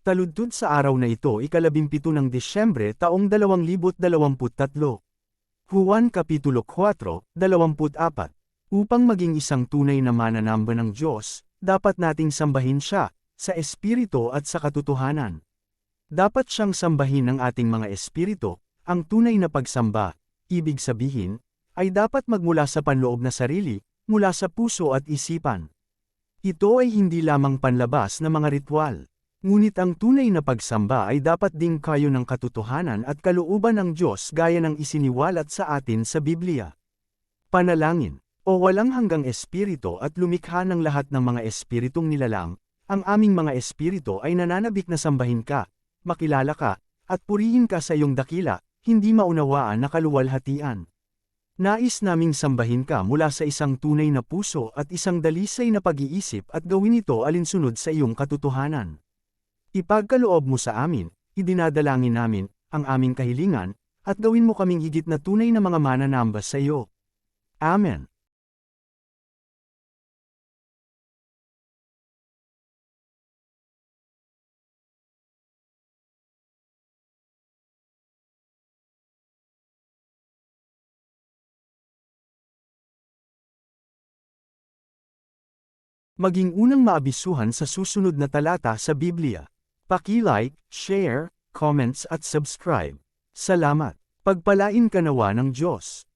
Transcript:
Taludtod sa araw na ito ikalabimpito ng Disyembre taong 2023. Juan Kapitulo 4, 24 Upang maging isang tunay na mananamba ng Diyos, dapat nating sambahin siya, sa espiritu at sa katotohanan. Dapat siyang sambahin ng ating mga espiritu, ang tunay na pagsamba, ibig sabihin, ay dapat magmula sa panloob na sarili, mula sa puso at isipan. Ito ay hindi lamang panlabas na mga ritual. Ngunit ang tunay na pagsamba ay dapat ding kayo ng katotohanan at kalooban ng Diyos gaya ng isiniwalat sa atin sa Biblia. Panalangin, o walang hanggang espiritu at lumikha ng lahat ng mga espiritong nilalang, ang aming mga espiritu ay nananabik na sambahin ka, makilala ka, at purihin ka sa iyong dakila, hindi maunawaan na kaluwalhatian. Nais naming sambahin ka mula sa isang tunay na puso at isang dalisay na pag-iisip at gawin ito alinsunod sa iyong katotohanan. Ipagkaloob mo sa amin, idinadalangin namin, ang aming kahilingan, at gawin mo kaming higit na tunay na mga mananambas sa iyo. Amen. Maging unang maabisuhan sa susunod na talata sa Biblia. Paki-like, share, comments at subscribe. Salamat. Pagpalain ka nawa ng Diyos.